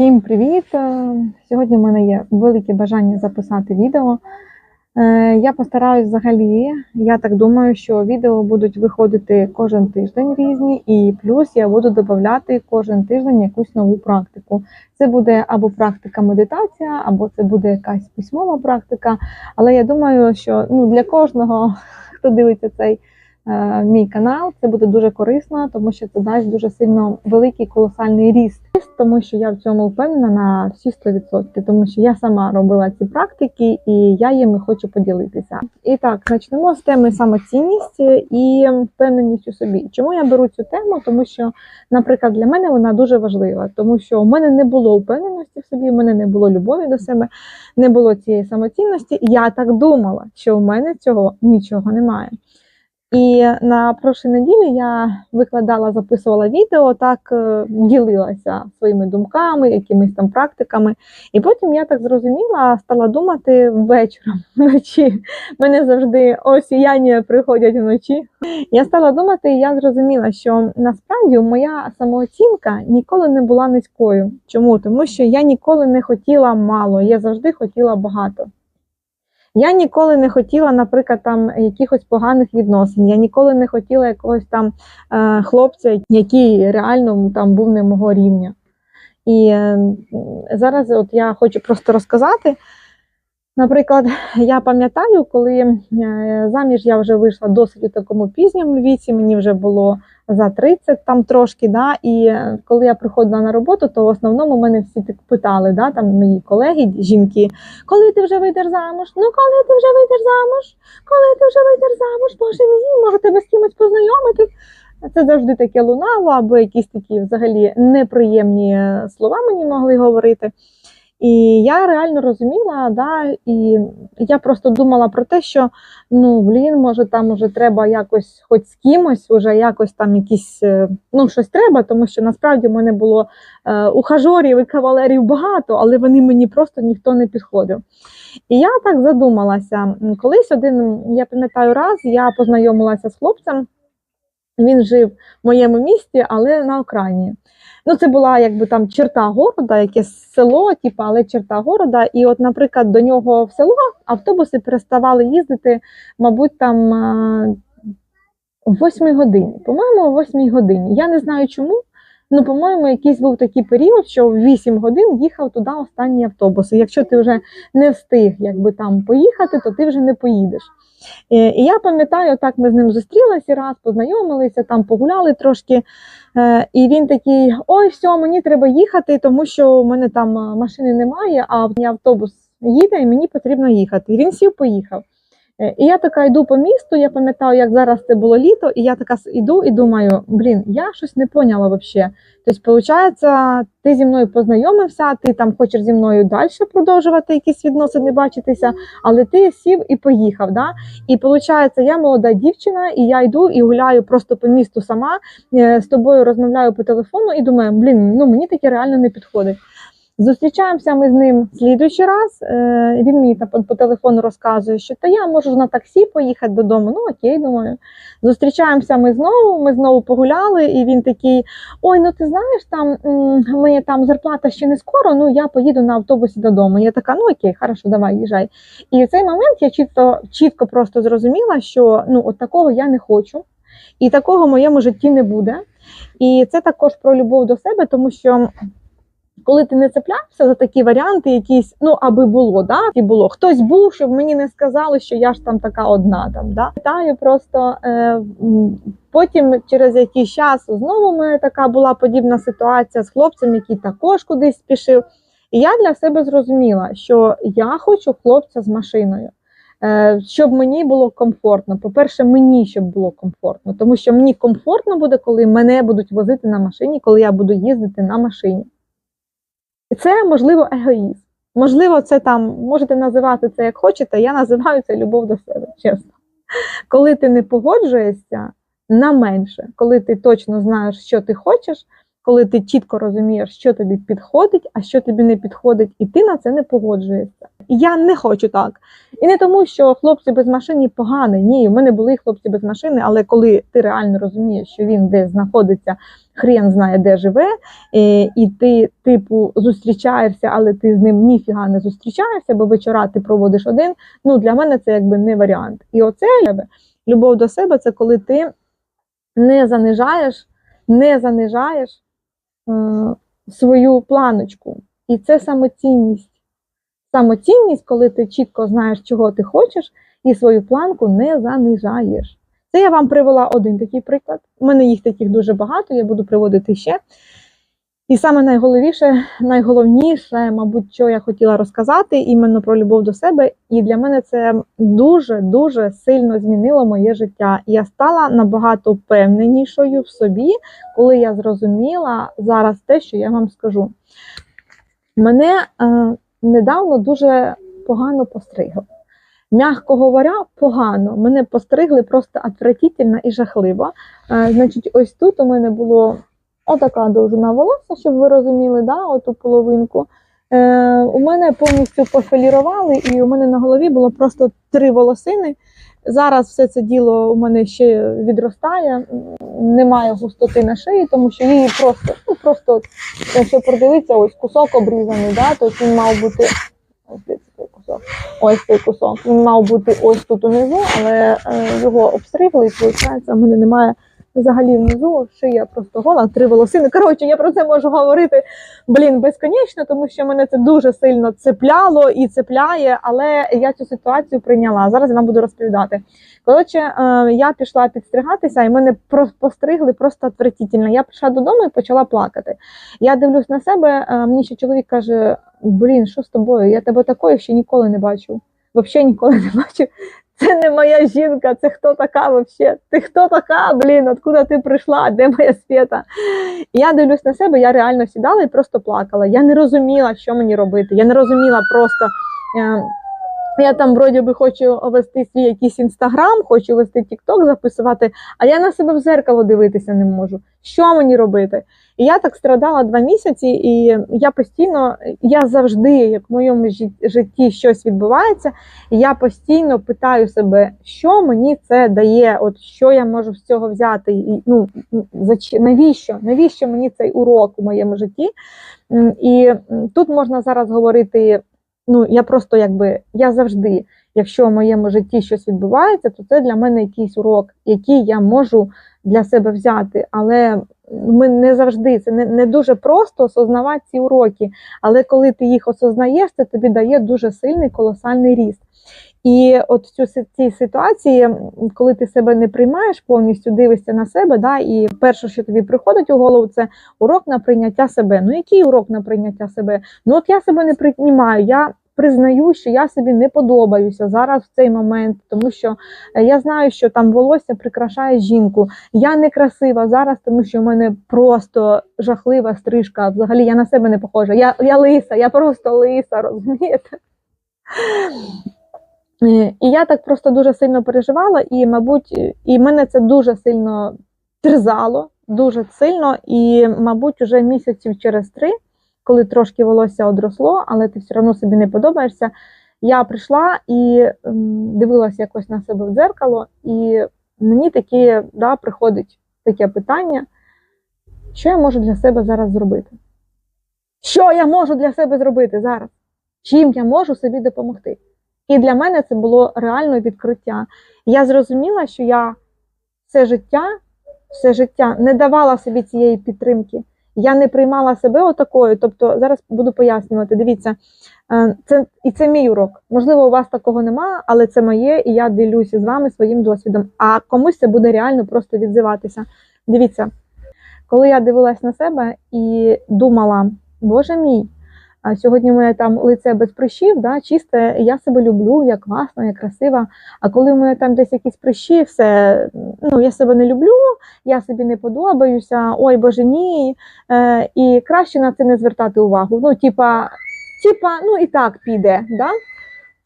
Всім привіт! Е, Сьогодні в мене є велике бажання записати відео. Е, Я постараюсь взагалі, я так думаю, що відео будуть виходити кожен тиждень різні, і плюс я буду додавати кожен тиждень якусь нову практику. Це буде або практика медитація, або це буде якась письмова практика. Але я думаю, що ну, для кожного, хто дивиться цей мій канал, це буде дуже корисно, тому що це дасть дуже сильно великий колосальний ріст тому що я в цьому впевнена на всі 100%, тому що я сама робила ці практики і я їми хочу поділитися. І так, почнемо з теми самоцінність і впевненість у собі. Чому я беру цю тему? Тому що, наприклад, для мене вона дуже важлива, тому що у мене не було впевненості в собі, у мене не було любові до себе, не було цієї самоцінності. Я так думала, що у мене цього нічого немає. І на прошлій неділі я викладала, записувала відео, так е, ділилася своїми думками, якимись там практиками. І потім я так зрозуміла, стала думати вечором вночі. Мене завжди осіяння приходять вночі. Я стала думати, і я зрозуміла, що насправді моя самооцінка ніколи не була низькою. Чому? Тому що я ніколи не хотіла мало, я завжди хотіла багато. Я ніколи не хотіла, наприклад, там якихось поганих відносин. Я ніколи не хотіла якогось там е, хлопця, який реально там був не мого рівня. І е, зараз от я хочу просто розказати. Наприклад, я пам'ятаю, коли е, заміж я вже вийшла досить у такому пізньому віці, мені вже було за 30 там трошки. да, І коли я приходила на роботу, то в основному мене всі так питали, да, там мої колеги, жінки, коли ти вже вийдеш замуж? Ну коли ти вже вийдеш замуж? Коли ти вже вийдеш замуж? Боже мій, може тебе з кимось познайомити? Це завжди таке лунало, або якісь такі взагалі неприємні слова мені могли говорити. І я реально розуміла, да, і я просто думала про те, що ну блін, може там уже треба якось, хоч з кимось, уже якось там якісь е, ну щось треба, тому що насправді в мене було е, ухажорів і кавалерів багато, але вони мені просто ніхто не підходив. І я так задумалася. Колись один, я пам'ятаю, раз я познайомилася з хлопцем. Він жив в моєму місті, але на окраїні. Ну, це була якби там черта города, якесь село, типу, але черта города. І, от, наприклад, до нього в село автобуси переставали їздити, мабуть, там о 8 годині. По-моєму, о 8 годині. Я не знаю чому. Ну, по-моєму, якийсь був такий період, що в 8 годин їхав туди останній автобус. І якщо ти вже не встиг якби там поїхати, то ти вже не поїдеш. Е, і я пам'ятаю, так ми з ним зустрілися раз, познайомилися, там погуляли трошки. Е, і він такий: ой, все, мені треба їхати, тому що в мене там машини немає, а автобус їде, і мені потрібно їхати. І він сів, поїхав. Е, і я така йду по місту, я пам'ятаю, як зараз це було літо, і я така йду і думаю, блін, я щось не поняла взагалі. Тобто, виходить, ти зі мною познайомився, ти там хочеш зі мною далі продовжувати якісь відносини, бачитися, але ти сів і поїхав. Да? І виходить, я молода дівчина, і я йду і гуляю просто по місту сама, е, з тобою розмовляю по телефону і думаю, блін, ну мені таке реально не підходить. Зустрічаємося ми з ним слідуючий раз. Е, він мені по, телефону розказує, що та я можу на таксі поїхати додому. Ну окей, думаю. Зустрічаємося ми знову, ми знову погуляли, і він такий: Ой, ну ти знаєш, там моя там зарплата ще не скоро, ну я поїду на автобусі додому. Я така, ну окей, хорошо, давай, їжджай. І в цей момент я чітко чітко просто зрозуміла, що ну от такого я не хочу, і такого в моєму житті не буде. І це також про любов до себе, тому що коли ти не цеплявся за такі варіанти, якісь, ну аби було, да, і було. Хтось був, щоб мені не сказали, що я ж там така одна. там, да. Питаю просто е, потім через якийсь час знову мене така була подібна ситуація з хлопцем, який також кудись спішив. І я для себе зрозуміла, що я хочу хлопця з машиною. Е, щоб мені було комфортно. По-перше, мені щоб було комфортно, тому що мені комфортно буде, коли мене будуть возити на машині, коли я буду їздити на машині. Це, можливо, егоїзм. Можливо, це там, можете називати це як хочете, я називаю це любов до себе, чесно. Коли ти не погоджуєшся на менше, коли ти точно знаєш, що ти хочеш, коли ти чітко розумієш, що тобі підходить, а що тобі не підходить, і ти на це не погоджуєшся. Я не хочу так. І не тому, що хлопці без машини погані. Ні, в мене були хлопці без машини, але коли ти реально розумієш, що він десь знаходиться, хрен знає, де живе, е, і ти, типу, зустрічаєшся, але ти з ним ніфіга не зустрічаєшся, бо вечора ти проводиш один. Ну, для мене це якби не варіант. І оце любов до себе це коли ти не занижаєш, не занижаєш е, свою планочку. І це самоцінність. Самоцінність, коли ти чітко знаєш, чого ти хочеш, і свою планку не занижаєш. Це я вам привела один такий приклад. У мене їх таких дуже багато, я буду приводити ще. І саме найголовніше, найголовніше, мабуть, що я хотіла розказати іменно про любов до себе. І для мене це дуже-дуже сильно змінило моє життя. Я стала набагато впевненішою в собі, коли я зрозуміла зараз те, що я вам скажу. Мене е, недавно дуже погано постригли. Мягко говоря, погано. Мене постригли просто отвратительно і жахливо. Е, значить, ось тут у мене було отака довжина волосся, щоб ви розуміли, да, оту половинку. Е, у мене повністю пофілірували, і у мене на голові було просто три волосини. Зараз все це діло у мене ще відростає, немає густоти на шиї, тому що її просто, ну просто, якщо продивитися, ось кусок обрізаний, да, то він мав бути ось цей кусок. Ось цей кусок. Він мав бути ось тут унизу, але е, його обстригли, і виходить, в мене немає взагалі внизу, шия просто гола, три волосини. Коротше, я про це можу говорити блін безконечно, тому що мене це дуже сильно цепляло і цепляє, але я цю ситуацію прийняла. Зараз я вам буду розповідати. Коротше, е, я пішла підстригатися, і мене про- постригли просто отвратительно. Я прийшла додому і почала плакати. Я дивлюсь на себе, е, мені ще чоловік каже: Блін, що з тобою? Я тебе такої ще ніколи не бачив. Взагалі ніколи не бачив. Це не моя жінка, це хто така взагалі? Ти хто така, блін, откуда ти прийшла? Де моя свята? І я дивлюсь на себе, я реально сідала і просто плакала. Я не розуміла, що мені робити. Я не розуміла просто. е, Я там вроді би хочу вести свій якийсь інстаграм, хочу вести Тікток, записувати, а я на себе в зеркало дивитися не можу. Що мені робити? І я так страдала два місяці, і я постійно, я завжди, як в моєму житті щось відбувається, я постійно питаю себе, що мені це дає, от що я можу з цього взяти, і ну навіщо? Навіщо мені цей урок у моєму житті? І тут можна зараз говорити. Ну, я просто якби я завжди, якщо в моєму житті щось відбувається, то це для мене якийсь урок, який я можу для себе взяти. Але ми не завжди це не, не дуже просто осознавати ці уроки. Але коли ти їх осознаєш, це тобі дає дуже сильний колосальний ріст. І от в цю цій ситуації, коли ти себе не приймаєш, повністю дивишся на себе, да, і перше, що тобі приходить у голову, це урок на прийняття себе. Ну, який урок на прийняття себе? Ну, от я себе не приймаю, я признаю, що я собі не подобаюся зараз в цей момент, тому що е, я знаю, що там волосся прикрашає жінку. Я не красива зараз, тому що в мене просто жахлива стрижка. Взагалі я на себе не похожа. Я, я лиса, я просто лиса, розумієте? Е, І я так просто дуже сильно переживала, і, мабуть, е, і мене це дуже сильно терзало, дуже сильно. І, мабуть, уже місяців через три, коли трошки волосся одросло, але ти все одно собі не подобаєшся. Я прийшла і дивилася якось на себе в дзеркало, і мені таке да, приходить таке питання, що я можу для себе зараз зробити? Що я можу для себе зробити зараз? Чим я можу собі допомогти? І для мене це було реально відкриття. Я зрозуміла, що я все життя, все життя не давала собі цієї підтримки. Я не приймала себе отакою. Тобто, зараз буду пояснювати. Дивіться, е, це і це мій урок. Можливо, у вас такого немає, але це моє, і я ділюся з вами своїм досвідом. А комусь це буде реально просто відзиватися. Дивіться, коли я дивилась на себе і думала, Боже мій, а сьогодні моє там лице без прищів, да, чисте, я себе люблю, я класна, я красива. А коли в мене там десь якісь прищі, все, ну я себе не люблю, я собі не подобаюся, ой Боже мій. Е, і краще на це не звертати увагу. Ну, типа, типа, ну і так піде, да?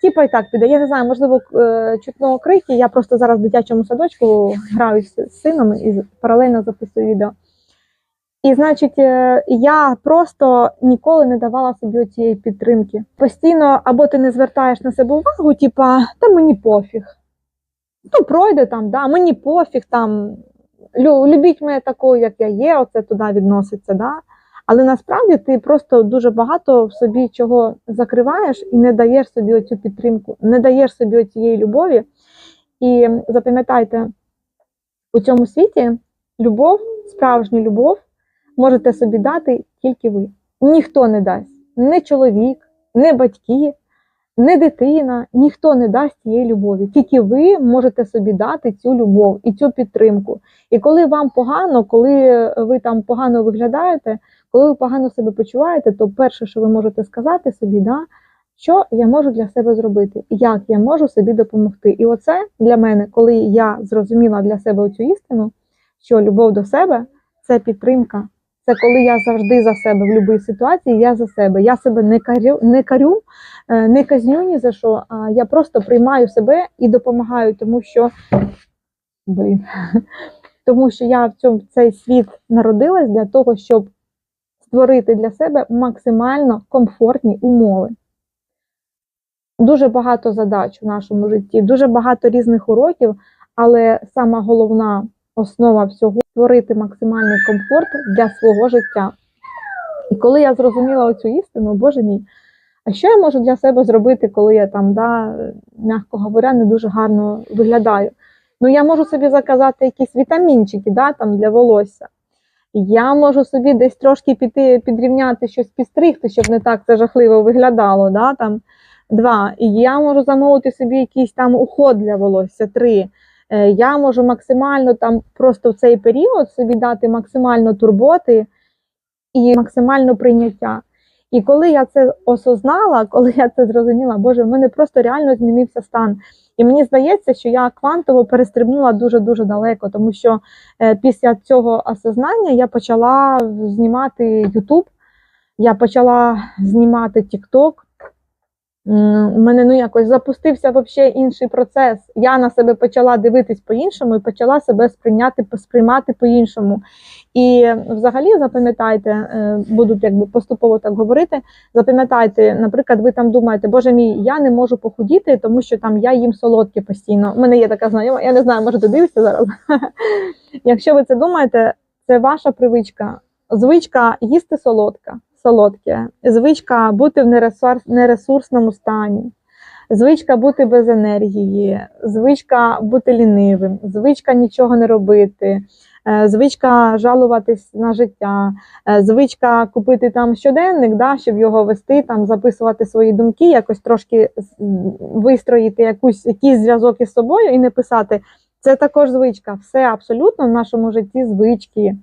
Типа і так піде. Я не знаю, можливо, е, чутно крики. Я просто зараз в дитячому садочку граю з сином і паралельно записую відео. І, значить, е, я просто ніколи не давала собі цієї підтримки. Постійно або ти не звертаєш на себе увагу, типа, та мені пофіг. Ну, пройде там, да, мені пофіг, там, лю- любіть мене такою, як я є, оце туди відноситься. Да? Але насправді ти просто дуже багато в собі чого закриваєш і не даєш собі оцю підтримку, не даєш собі оцієї любові. І запам'ятайте, у цьому світі любов, справжню любов можете собі дати тільки ви. Ніхто не дасть. Не чоловік, не батьки, не дитина, ніхто не дасть цієї любові. Тільки ви можете собі дати цю любов і цю підтримку. І коли вам погано, коли ви там погано виглядаєте, коли ви погано себе почуваєте, то перше, що ви можете сказати собі, да, що я можу для себе зробити, як я можу собі допомогти. І оце для мене, коли я зрозуміла для себе цю істину, що любов до себе це підтримка. Це коли я завжди за себе в будь-якій ситуації, я за себе. Я себе не карю, не карю, е, не казню ні за що, а я просто приймаю себе і допомагаю, тому що блін, тому що я в цьому цей світ народилась для того, щоб створити для себе максимально комфортні умови. Дуже багато задач у нашому житті, дуже багато різних уроків, але сама головна основа всього створити максимальний комфорт для свого життя. І коли я зрозуміла оцю істину, боже мій, а що я можу для себе зробити, коли я там, да, м'яко говоря, не дуже гарно виглядаю? Ну, я можу собі заказати якісь вітамінчики да, там, для волосся. Я можу собі десь трошки піти підрівняти щось підстригти, щоб не так це жахливо виглядало. Да, там, два. І я можу замовити собі якийсь там уход для волосся. Три. Е, Я можу максимально там просто в цей період собі дати максимально турботи і максимально прийняття. І коли я це осознала, коли я це зрозуміла, Боже, в мене просто реально змінився стан. І мені здається, що я квантово перестрибнула дуже-дуже далеко, тому що е, після цього осознання я почала знімати YouTube, я почала знімати TikTok. У мене ну якось запустився вообще інший процес. Я на себе почала дивитись по-іншому і почала себе сприйняти, сприймати по-іншому. І взагалі запам'ятайте, е, буду якби поступово так говорити. Запам'ятайте, наприклад, ви там думаєте, боже мій, я не можу похудіти, тому що там я їм солодке постійно. У мене є така знайома, я не знаю, може ти дивишся зараз. Якщо ви це думаєте, це ваша привичка. Звичка їсти солодка, солодке, звичка бути в нересурс, нересурсному стані, звичка бути без енергії, звичка бути лінивим, звичка нічого не робити, е, звичка жалуватись на життя, е, звичка купити там щоденник, да, щоб його вести, там записувати свої думки, якось трошки вистроїти якусь, якийсь зв'язок із собою і не писати. Це також звичка. Все абсолютно в нашому житті звички.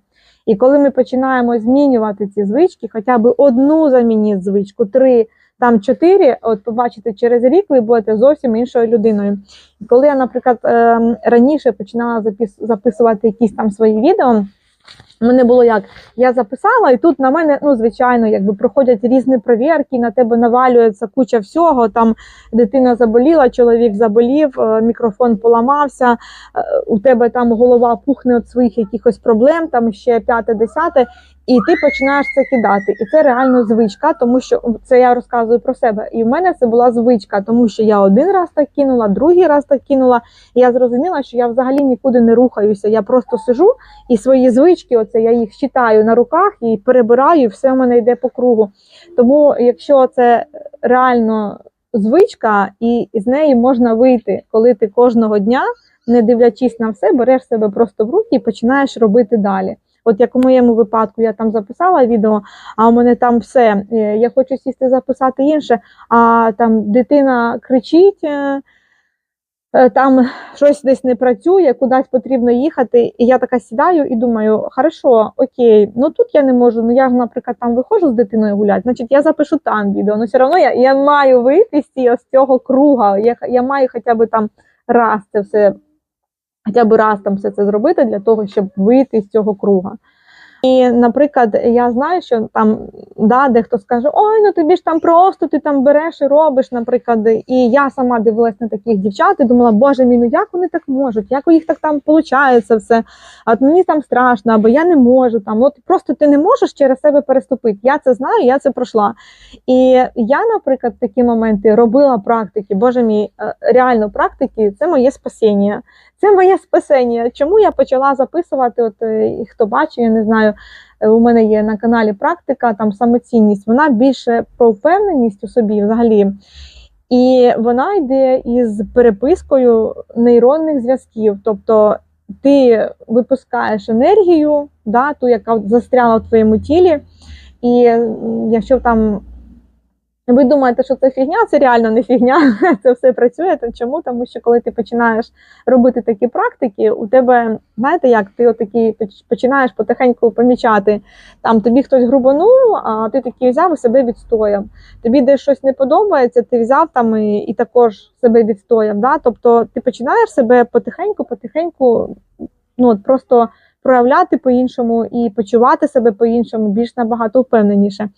І коли ми починаємо змінювати ці звички, хоча б одну замініть звичку, три, там чотири, от побачите, через рік ви будете зовсім іншою людиною. І коли я, наприклад, ем, раніше починала запис- записувати якісь там свої відео, мене було як, я записала, і тут на мене, ну, звичайно, якби проходять різні провірки, на тебе навалюється куча всього. Там дитина заболіла, чоловік заболів, е, мікрофон поламався, е, у тебе там голова пухне від своїх якихось проблем, там ще п'яте, десяте, і ти починаєш це кидати. І це реально звичка, тому що це я розказую про себе. І в мене це була звичка, тому що я один раз так кинула, другий раз так кинула. І я зрозуміла, що я взагалі нікуди не рухаюся. Я просто сижу і свої звички, оце я їх читаю на руках і перебираю, і все в мене йде по кругу. Тому, якщо це реально звичка, і з неї можна вийти, коли ти кожного дня, не дивлячись на все, береш себе просто в руки і починаєш робити далі. От як у моєму випадку я там записала відео, а у мене там все. е, Я хочу сісти записати інше, а там дитина кричить, е, там щось десь не працює, кудись потрібно їхати. І я така сідаю і думаю, хорошо, окей, ну тут я не можу. Ну я ж, наприклад, там виходжу з дитиною гуляти, значить я запишу там відео. Ну все одно я, я маю вийти з цього круга. Я, я маю хоча б там раз це все, хоча б раз там все це зробити для того, щоб вийти з цього круга. І, наприклад, я знаю, що там Да, дехто скаже, ой, ну тобі ж там просто ти там береш і робиш, наприклад. І я сама дивилась на таких дівчат і думала, боже мій, ну як вони так можуть, як у їх так там виходить все. А от мені там страшно, або я не можу там. От просто ти не можеш через себе переступити. Я це знаю, я це пройшла. І я, наприклад, такі моменти робила практики. Боже мій, е, реально практики це моє спасіння. Це моє спасіння. Чому я почала записувати? От е, хто бачив, я не знаю. Е, У мене є на каналі практика, там самоцінність. Вона більше про впевненість у собі взагалі. І вона йде із перепискою нейронних зв'язків. Тобто ти випускаєш енергію, да, ту, яка застряла в твоєму тілі. І якщо там ви думаєте, що це фігня, це реально не фігня. Це все працює. Чому? Тому що коли ти починаєш робити такі практики, у тебе, знаєте, як ти поч- починаєш потихеньку помічати, там тобі хтось грубанув, а ти такий взяв і себе відстояв. Тобі десь щось не подобається, ти взяв там і, і також себе відстояв. Да? Тобто ти починаєш себе потихеньку, потихеньку, ну от просто проявляти по-іншому і почувати себе по-іншому, більш набагато впевненіше.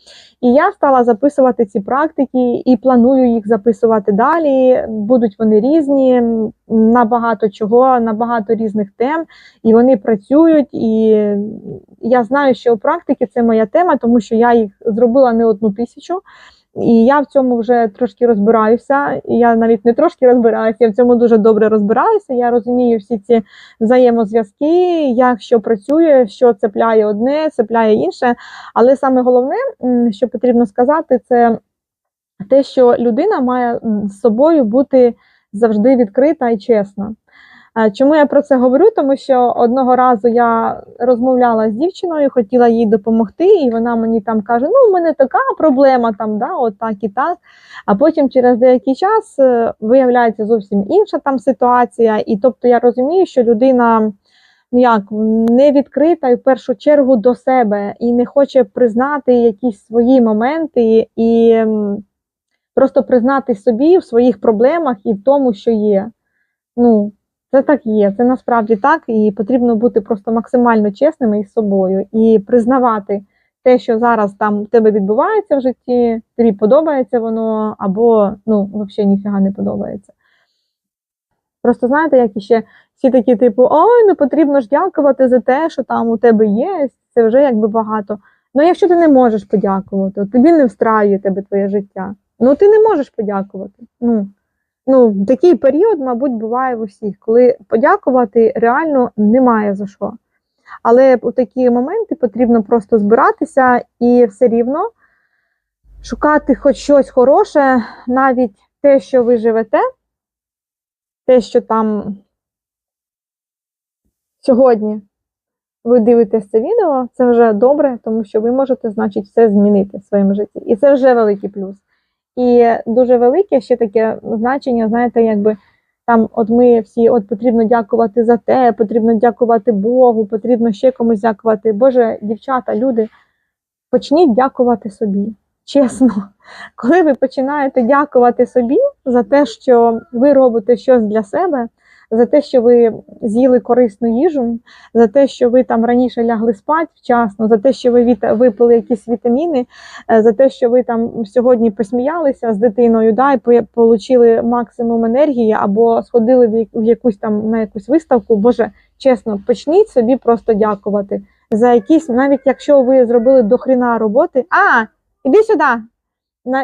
І я стала записувати ці практики і планую їх записувати далі. Будуть вони різні, м, на багато чого, на багато різних тем, і вони працюють. І я знаю, що практики це моя тема, тому що я їх зробила не одну тисячу. І я в цьому вже трошки розбираюся. Я навіть не трошки розбираюся, я в цьому дуже добре розбираюся. Я розумію всі ці взаємозв'язки, як що працює, що цепляє одне, цепляє інше. Але саме головне, що потрібно сказати, це те, що людина має з собою бути завжди відкрита і чесна. Е, Чому я про це говорю? Тому що одного разу я розмовляла з дівчиною, хотіла їй допомогти, і вона мені там каже: Ну, у мене така проблема, там, да, от так і так. А потім через деякий час е, виявляється зовсім інша там ситуація. І тобто я розумію, що людина ну як не відкрита в першу чергу до себе і не хоче признати якісь свої моменти і просто признати собі в своїх проблемах і в тому, що є. Ну, це так є, це насправді так, і потрібно бути просто максимально чесними із собою і признавати те, що зараз там у тебе відбувається в житті, тобі подобається воно, або ну, взагалі ніфіга не подобається. Просто знаєте, як іще всі такі, типу, ой, ну потрібно ж дякувати за те, що там у тебе є, це вже якби багато. Ну, якщо ти не можеш подякувати, тобі не встраює тебе твоє життя, ну ти не можеш подякувати. Ну, ну, такий період, мабуть, буває в усіх, коли подякувати реально немає за що. Але у такі моменти потрібно просто збиратися і все рівно шукати хоч щось хороше, навіть те, що ви живете, те, що там сьогодні ви дивитесь це відео, це вже добре, тому що ви можете, значить, все змінити в своєму житті. І це вже великий плюс. І дуже велике ще таке значення, знаєте, якби там, от ми всі, от потрібно дякувати за те, потрібно дякувати Богу, потрібно ще комусь дякувати. Боже, дівчата, люди, почніть дякувати собі. Чесно, коли ви починаєте дякувати собі за те, що ви робите щось для себе, за те, що ви з'їли корисну їжу, за те, що ви там раніше лягли спати вчасно, за те, що ви випили якісь вітаміни, е, за те, що ви там сьогодні посміялися з дитиною, да, і по- отримали максимум енергії, або сходили в, якусь там на якусь виставку. Боже, чесно, почніть собі просто дякувати за якісь, навіть якщо ви зробили дохріна роботи. А, іди сюди.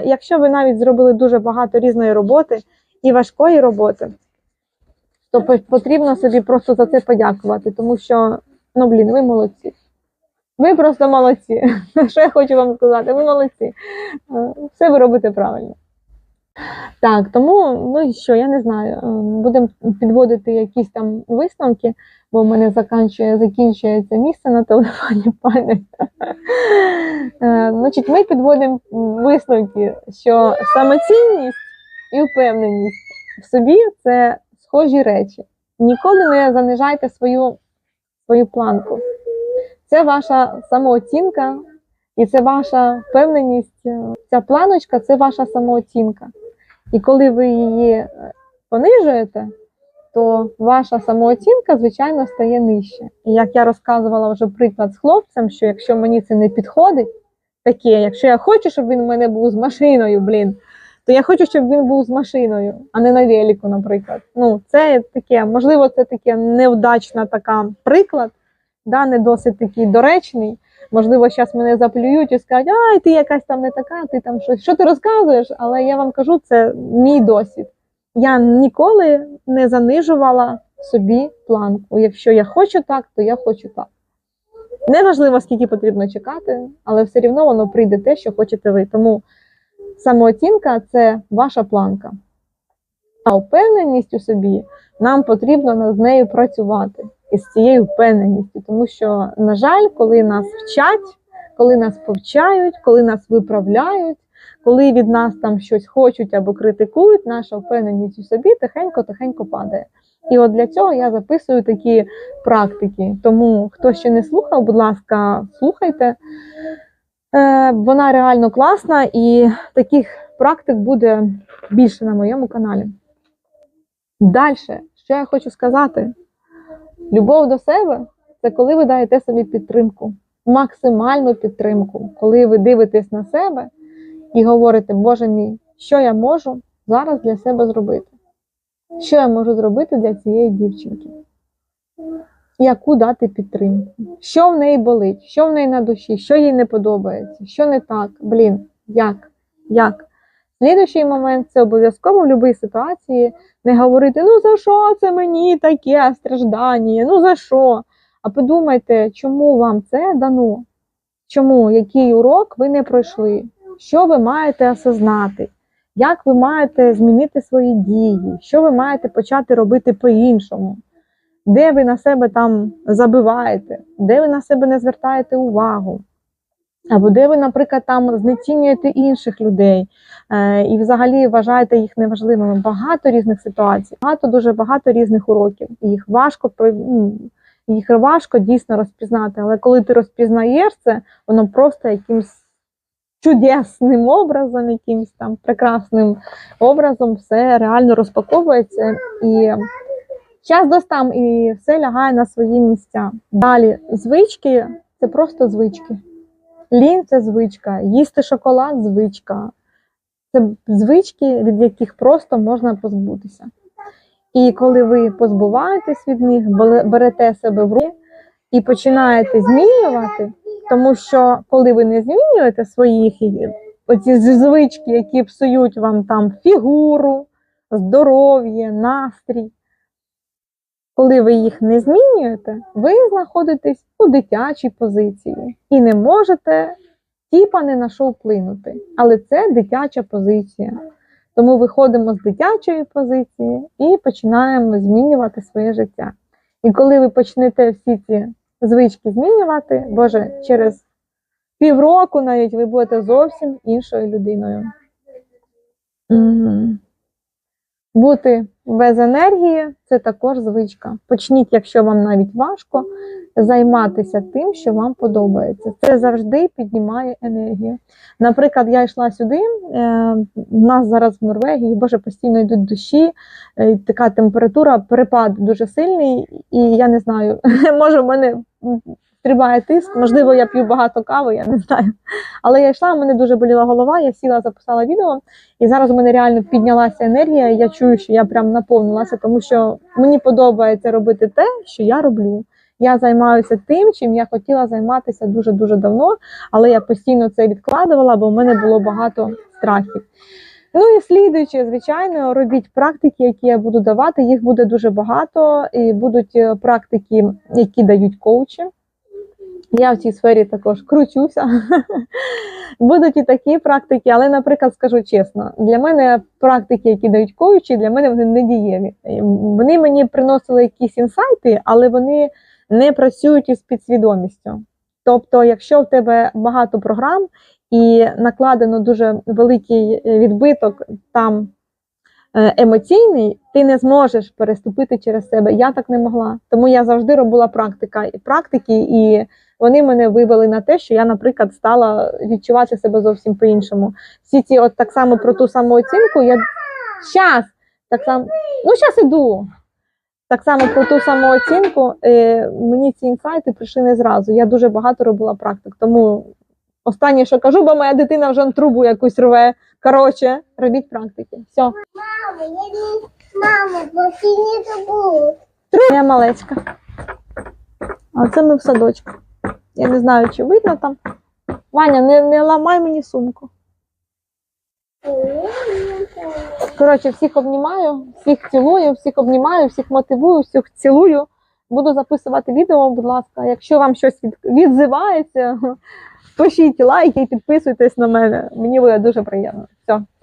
Якщо ви навіть зробили дуже багато різної роботи і важкої роботи, то потрібно собі просто за це подякувати, тому що, ну блін, ви молодці. Ви просто молодці. Що я хочу вам сказати? Ви молодці. Е, Все ви робите правильно. Так, тому, ну і що, я не знаю. е, Будемо підводити якісь там висновки, бо в мене закінчує, закінчується місце на телефоні пам'ять. Е, Значить, ми підводимо висновки, що самоцінність і впевненість в собі це схожі речі. Ніколи не занижайте свою, свою планку. Це ваша самооцінка і це ваша впевненість. Ця планочка це ваша самооцінка. І коли ви її е, понижуєте, то ваша самооцінка, звичайно, стає нижче. І як я розказувала вже приклад з хлопцем, що якщо мені це не підходить, таке. Якщо я хочу, щоб він у мене був з машиною, блін, то я хочу, щоб він був з машиною, а не на велику, наприклад. Ну, це таке, можливо, це таке невдачна така приклад, да, не досить такий доречний. Можливо, зараз мене заплюють і скажуть, ай, ти якась там не така, ти там щось. Що ти розказуєш? Але я вам кажу, це мій досвід. Я ніколи не занижувала собі планку. Якщо я хочу так, то я хочу так. Неважливо, скільки потрібно чекати, але все рівно воно прийде те, що хочете ви. Тому самооцінка це ваша планка. А впевненість у собі нам потрібно над нею працювати із цією впевненістю. Тому що, на жаль, коли нас вчать, коли нас повчають, коли нас виправляють, коли від нас там щось хочуть або критикують, наша впевненість у собі тихенько-тихенько падає. І от для цього я записую такі практики. Тому хто ще не слухав, будь ласка, слухайте. Е, вона реально класна, і таких практик буде більше на моєму каналі. Далі, що я хочу сказати: любов до себе це коли ви даєте собі підтримку, максимальну підтримку, коли ви дивитесь на себе і говорите, Боже мій, що я можу зараз для себе зробити? Що я можу зробити для цієї дівчинки? Яку дати підтримку? Що в неї болить, що в неї на душі, що їй не подобається, що не так? Блін, як? Як? Слідуючий момент це обов'язково в будь-якій ситуації не говорити: ну за що це мені таке страждання? Ну за що? А подумайте, чому вам це дано? Чому, який урок ви не пройшли? Що ви маєте осознати? Як ви маєте змінити свої дії? Що ви маєте почати робити по-іншому? Де ви на себе там забиваєте, де ви на себе не звертаєте увагу? Або де ви, наприклад, там знецінюєте інших людей е, і взагалі вважаєте їх неважливими. Багато різних ситуацій, багато дуже багато різних уроків. Їх важко ну, їх важко дійсно розпізнати. Але коли ти розпізнаєш це, воно просто якимсь чудесним образом, якимсь там прекрасним образом все реально розпаковується і час достам і все лягає на свої місця. Далі звички це просто звички. Лінь це звичка, їсти шоколад звичка. Це звички, від яких просто можна позбутися. І коли ви позбуваєтесь від них, берете себе в руки і починаєте змінювати, тому що коли ви не змінюєте своїх оці звички, які псують вам там фігуру, здоров'я, настрій, коли ви їх не змінюєте, ви знаходитесь у дитячій позиції і не можете тіпа не на що вплинути. Але це дитяча позиція. Тому виходимо з дитячої позиції і починаємо змінювати своє життя. І коли ви почнете всі ці звички змінювати, Боже, через півроку навіть ви будете зовсім іншою людиною. Бути без енергії це також звичка. Почніть, якщо вам навіть важко, займатися тим, що вам подобається. Це завжди піднімає енергію. Наприклад, я йшла сюди. Е, у нас зараз в Норвегії, боже, постійно йдуть дощі, е, така температура, перепад дуже сильний, і я не знаю, може в мене стрибає тиск, можливо, я п'ю багато кави, я не знаю. Але я йшла, у мене дуже боліла голова, я сіла, записала відео, і зараз у мене реально піднялася енергія. Я чую, що я прям наповнилася, тому що мені подобається робити те, що я роблю. Я займаюся тим, чим я хотіла займатися дуже дуже давно, але я постійно це відкладувала, бо в мене було багато страхів. Ну і слідуючи, звичайно, робіть практики, які я буду давати. Їх буде дуже багато, і будуть е, практики, які дають коучі. Я в цій сфері також кручуся. Будуть і такі практики, але, наприклад, скажу чесно, для мене практики, які дають коучі, для мене вони не дієві. Вони мені приносили якісь інсайти, але вони не працюють із підсвідомістю. Тобто, якщо в тебе багато програм і накладено дуже великий е, відбиток там е, емоційний, ти не зможеш переступити через себе. Я так не могла. Тому я завжди робила практика, практики, і вони мене вивели на те, що я, наприклад, стала відчувати себе зовсім по-іншому. Всі ці, от так само про ту самооцінку, я щас, так само, ну щас іду. Так само про ту самооцінку, е, мені ці інсайти прийшли не зразу. Я дуже багато робила практик, тому Останнє, що кажу, бо моя дитина вже на трубу якусь рве. Коротше, робіть практики. Все. Мама, я не... Мама, вот ты не забудь. Моя малечка. А це ми в садочку. Я не знаю, чи видно там. Ваня, не, не ламай мені сумку. Коротше, всіх обнімаю, всіх цілую, всіх обнімаю, всіх мотивую, всіх цілую. Буду записувати відео, будь ласка. Якщо вам щось від, відзивається, пишіть лайки і підписуйтесь на мене. Мені буде дуже приємно. Все.